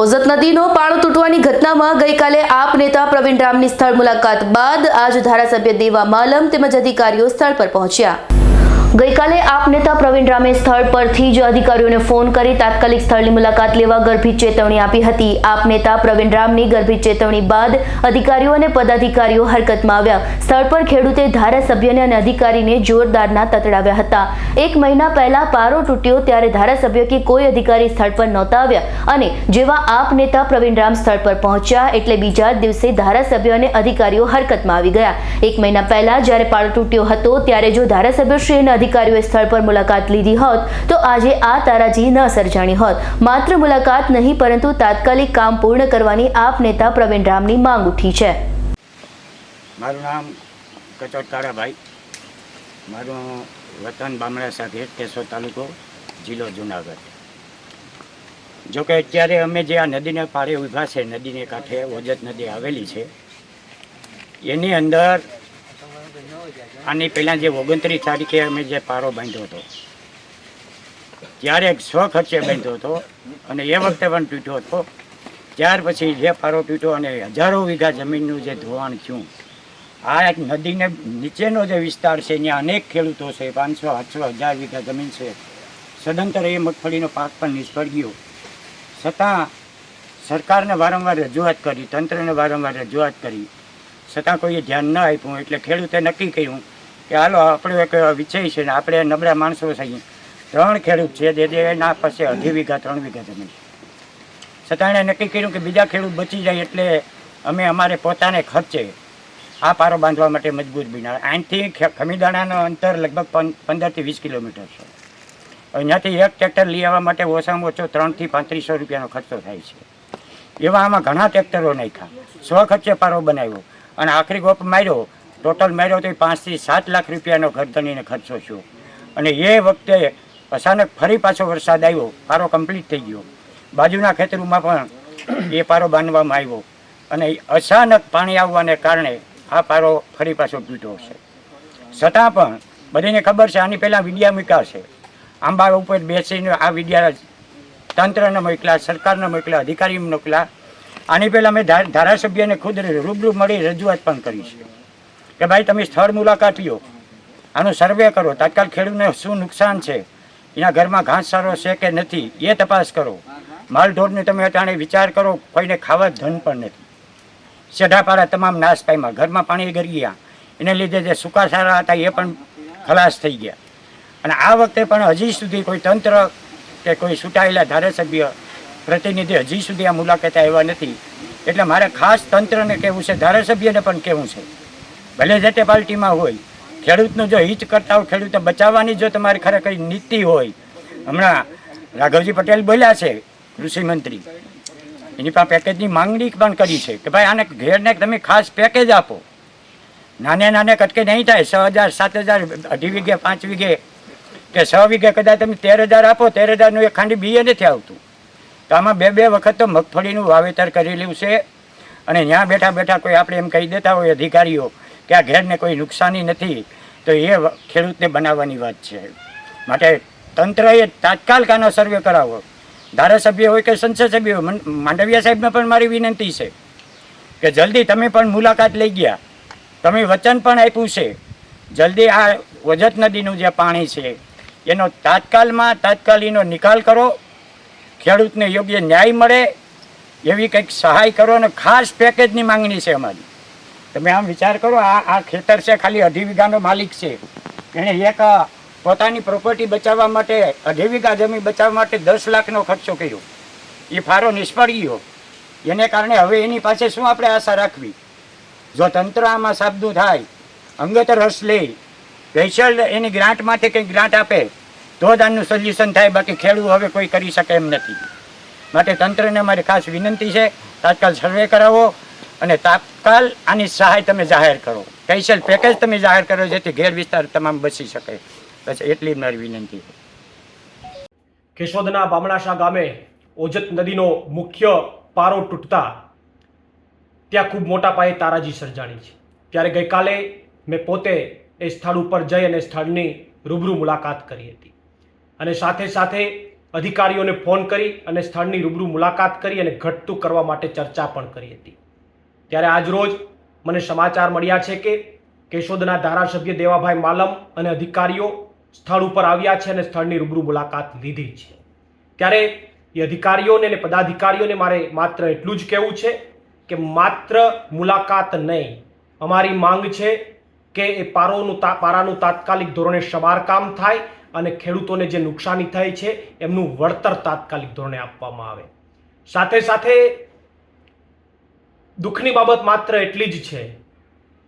ઓઝત નદીનો પાળો તૂટવાની ઘટનામાં ગઈકાલે આપ નેતા પ્રવીણ રામની સ્થળ મુલાકાત બાદ આજ ધારાસભ્ય દેવા માલમ તેમજ અધિકારીઓ સ્થળ પર પહોંચ્યા. ગઈકાલે આપ નેતા પ્રવીણ રામે સ્થળ પરથી જ અધિકારીઓને ફોન કરી તાત્કાલિક સ્થળની મુલાકાત લેવા ગર્ભિત ચેતવણી આપી હતી. આપ નેતા પ્રવીણ રામની ગર્ભિત ચેતવણી બાદ અધિકારીઓ અને પદાધિકારીઓ હરકતમાં આવ્યા. સ્થળ પર ખેડૂતે ધારાસભ્યને અને અધિકારીને જોરદારના તતડાવ્યા હતા. એક મહિના પહેલા પારો તૂટ્યો ત્યારે ધારાસભ્ય કે કોઈ અધિકારી સ્થળ પર નહોતા આવ્યા અને જેવા આપ નેતા પ્રવીણ રામ સ્થળ પર પહોંચ્યા એટલે બીજા દિવસે ધારાસભ્ય અને અધિકારીઓ હરકતમાં આવી ગયા. એક મહિના પહેલા જ્યારે પારો તૂટ્યો હતો ત્યારે જો ધારાસભ્યશ્રી અને અધિકારીઓએ સ્થળ પર મુલાકાત લીધી હોત તો આજે આ તારાજી ન સર્જાણી હોત. માત્ર મુલાકાત નહીં, પરંતુ તાત્કાલિક કામ પૂર્ણ કરવાની આપ નેતા પ્રવીણ રામની માંગ ઉઠી છે. મારું નામ કચોટ કાળાભાઈ મારું વતન બામણા સાથે કેશોદ તાલુકો, જિલ્લો જુનાગઢ. જોકે અત્યારે અમે જે આ નદીને પાળે ઊભા છે, નદીને કાંઠે ઓજત નદી આવેલી છે, એની અંદર આની પહેલાં જે ઓગણત્રીસ તારીખે અમે જે પારો બાંધ્યો હતો, ત્યારે એક સ્વ ખર્ચે બાંધ્યો હતો અને એ વખતે પણ તૂટ્યો હતો. ત્યાર પછી જે પારો તૂટ્યો અને હજારો વીઘા જમીનનું જે ધોવાણ થયું, આ એક નદીને નીચેનો જે વિસ્તાર છે, ત્યાં અનેક ખેડૂતો છે, પાંચસો, આઠસો હજાર વીઘા જમીન છે. સદંતર એ મગફળીનો પાક પણ નિષ્ફળ ગયો. છતાં સરકારને વારંવાર રજૂઆત કરી, તંત્રને વારંવાર રજૂઆત કરી છતાં કોઈએ ધ્યાન ન આપ્યું એટલે ખેડૂતે નક્કી કર્યું કે હાલો, આપણો એક વિષય છે ને આપણે નબળા માણસો છીએ. ત્રણ ખેડૂત છે, જે એના પાસે અઢી વીઘા, ત્રણ વીઘા જમીન છે. છતાં એણે નક્કી કર્યું કે બીજા ખેડૂત બચી જાય એટલે અમે અમારે પોતાને ખર્ચે આ પારો બાંધવા માટે મજબૂર બન્યા. અહીંથી ખમીદાણાનો અંતર લગભગ પંદરથી વીસ કિલોમીટર છે. અહીંયાથી એક ટ્રેક્ટર લઈ આવવા માટે ઓછામાં ઓછો ત્રણથી પાંત્રીસો રૂપિયાનો ખર્ચો થાય છે. એવા આમાં ઘણા ટ્રેક્ટરો નાખ્યા. સ્વ ખર્ચે પારો બનાવ્યો. અને આખરી ગોપ માર્યો. ટોટલ માર્યો તો પાંચથી સાત લાખ રૂપિયાનો ગરદનીને ખર્ચો થયો. અને એ વખતે અચાનક ફરી પાછો વરસાદ આવ્યો. પારો કમ્પ્લીટ થઈ ગયો. બાજુના ખેતરોમાં પણ એ પારો બાંધવામાં આવ્યો. અને અચાનક પાણી આવવાને કારણે આ પારો ફરી પાછો તૂટ્યો છે. છતાં પણ બધીને ખબર છે આની પહેલાં વિડિયા મૂક્યા છે. આંબા ઉપર બેસીને આ વિડિયા તંત્રને મોકલ્યા, સરકારને મોકલ્યા અધિકારીને મોકલ્યા. આની પહેલાં અમે ધારાસભ્યને ખુદ રૂબરૂ મળી રજૂઆત પણ કરી છે. કે ભાઈ, તમે સ્થળ મુલાકાત લ્યો. આનો સર્વે કરો. તાત્કાલ ખેડૂતને શું નુકસાન છે? એના ઘરમાં ઘાસચારો છે કે નથી? એ તપાસ કરો. માલઢોરને તમે અટાણે વિચાર કરો. કોઈને ખાવા ધન પણ નથી. સેઢાપાડા તમામ નાશ પામ્યા ઘરમાં પાણી ગરી ગયા. એને લીધે જે સુકાસારા હતા એ પણ ખલાસ થઈ ગયા. અને આ વખતે પણ હજી સુધી કોઈ તંત્ર કે કોઈ છૂટાયેલા ધારાસભ્ય પ્રતિનિધિ હજી સુધી આ મુલાકાતે આવ્યા નથી. એટલે મારે ખાસ તંત્રને કહેવું છે, ધારાસભ્યને પણ કહેવું છે. ભલે જે તે પાર્ટીમાં હોય, ખેડૂતનું જો હિત કરતા હોય, ખેડૂતને બચાવવાની જો તમારી ખરેખર નીતિ હોય, હમણાં રાઘવજી પટેલ બોલ્યા છે કૃષિમંત્રી એની પાસે પેકેજની માંગણી પણ કરી છે કે ભાઈ આને ઘેરને તમે ખાસ પેકેજ આપો. નાને નાને કટકે નહીં થાય, છ હજાર, સાત હજાર, અઢી વીઘે, પાંચ વીઘે કે છ વીઘે કદાચ તમે તેર હજાર આપો, તેર હજારનું એક ખાંડી બીએ નથી આવતું. તો આમાં બે બે વખત તો મગફળીનું વાવેતર કરેલું છે. અને ત્યાં બેઠા બેઠા કોઈ આપણે એમ કહી દેતા હોય અધિકારીઓ કે આ ઘેરને કોઈ નુકસાની નથી, તો એ ખેડૂતને બનાવવાની વાત છે. માટે તંત્રએ તાત્કાલિક આનો સર્વે કરાવો. ધારાસભ્ય હોય કે સંસદ સભ્ય હોય માંડવિયા સાહેબને પણ મારી વિનંતી છે કે જલ્દી તમે પણ મુલાકાત લઈ ગયા. તમે વચન પણ આપ્યું છે. જલ્દી આ વજત નદીનું જે પાણી છે, એનો તાત્કાલમાં તાત્કાલિકનો નિકાલ કરો. ખેડૂતને યોગ્ય ન્યાય મળે એવી કંઈક સહાય કરો અને ખાસ પેકેજની માંગણી છે અમારી. તમે આમ વિચાર કરો, આ આ ખેતર છે, ખાલી અઢી વીઘાનો માલિક છે. એણે એક પોતાની પ્રોપર્ટી બચાવવા માટે, અઢી વીઘા જમીન બચાવવા માટે દસ લાખનો ખર્ચો કર્યો. એ ફારો નિષ્ફળ ગયો એને કારણે હવે એની પાસે શું આપણે આશા રાખવી? જો તંત્ર આમાં સાબદું થાય, અંગત રસ લે સ્પેશિયલ એની ગ્રાન્ટ માટે કંઈક ગ્રાન્ટ આપે તો જ આનું સોલ્યુશન થાય, બાકી ખેડૂત હવે કોઈ કરી શકે એમ નથી. માટે તંત્રને અમારી ખાસ વિનંતી છે, તાત્કાલ સર્વે કરાવો અને તાત્કાલ આની સહાય તમે જાહેર કરો. સ્પેશિયલ પેકેજ તમે જાહેર કરો જેથી ઘેર વિસ્તાર તમામ બચી શકે. બસ એટલી મારી વિનંતી કેશોદના બામણાશા ગામે ઓજત નદીનો મુખ્ય પારો તૂટતા ત્યાં ખૂબ મોટા પાયે તારાજી સર્જાણી છે. ત્યારે ગઈકાલે મેં પોતે એ સ્થળ ઉપર જઈ અને સ્થળની રૂબરૂ મુલાકાત કરી હતી. અને સાથે સાથે અધિકારીઓને ફોન કરી અને સ્થળની રૂબરૂ મુલાકાત કરી અને ઘટતું કરવા માટે ચર્ચા પણ કરી હતી. ત્યારે આજરોજ મને સમાચાર મળ્યા છે કે કેશોદના ધારાસભ્ય દેવાભાઈ માલમ અને અધિકારીઓ સ્થળ ઉપર આવ્યા છે અને સ્થળની રૂબરૂ મુલાકાત લીધી છે. ત્યારે એ અધિકારીઓને અને પદાધિકારીઓને મારે માત્ર એટલું જ કહેવું છે કે માત્ર મુલાકાત નહીં. અમારી માંગ છે કે એ પારોનું પારાનું તાત્કાલિક ધોરણે સમારકામ થાય અને ખેડૂતોને જે નુકસાની થાય છે, એમનું વળતર તાત્કાલિક ધોરણે આપવામાં આવે. સાથે સાથે દુઃખની બાબત માત્ર એટલી જ છે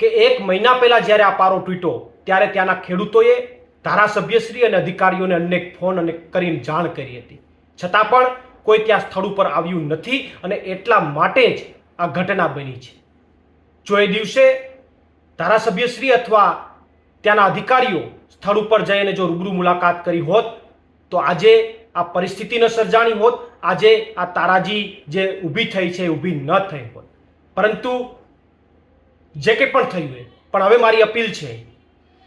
કે એક મહિના પહેલાં જ્યારે આ પારો તૂટ્યો, ત્યારે ત્યાંના ખેડૂતોએ ધારાસભ્યશ્રી અને અધિકારીઓને અનેક ફોન અને કરીને જાણ કરી હતી. છતાં પણ કોઈ ત્યાં સ્થળ ઉપર આવ્યું નથી અને એટલા માટે જ આ ઘટના બની છે. જો એ દિવસે ધારાસભ્યશ્રી અથવા ત્યાંના અધિકારીઓ સ્થળ ઉપર જઈને જો રૂબરૂ મુલાકાત કરી હોત, તો આજે આ પરિસ્થિતિ ન સર્જાણી હોત. આજે આ તારાજી જે ઊભી થઈ છે ઊભી ન થઈ હોત. પરંતુ જે કંઈ પણ થયું એ. પણ હવે મારી અપીલ છે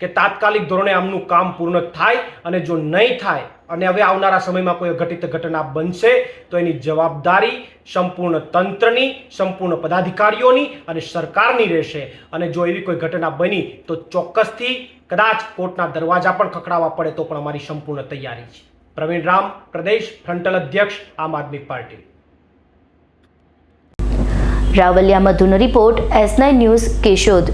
કે તાત્કાલિક ધોરણે આમનું કામ પૂર્ણ થાય અને જો નહીં થાય અને હવે આવનારા સમયમાં કોઈ અઘટિત ઘટના બનશે, તો એની જવાબદારી સંપૂર્ણ તંત્રની, સંપૂર્ણ પદાધિકારીઓની અને સરકારની રહેશે. અને જો એવી કોઈ ઘટના બની, તો ચોક્કસથી કદાચ કોર્ટના દરવાજા પણ ખખડાવવા પડે તો પણ અમારી સંપૂર્ણ તૈયારી છે. પ્રવીણ રામ, પ્રદેશ ફ્રન્ટલ અધ્યક્ષ, Aam Aadmi party. Ravaliya મધુનો report, S nine news Keshod.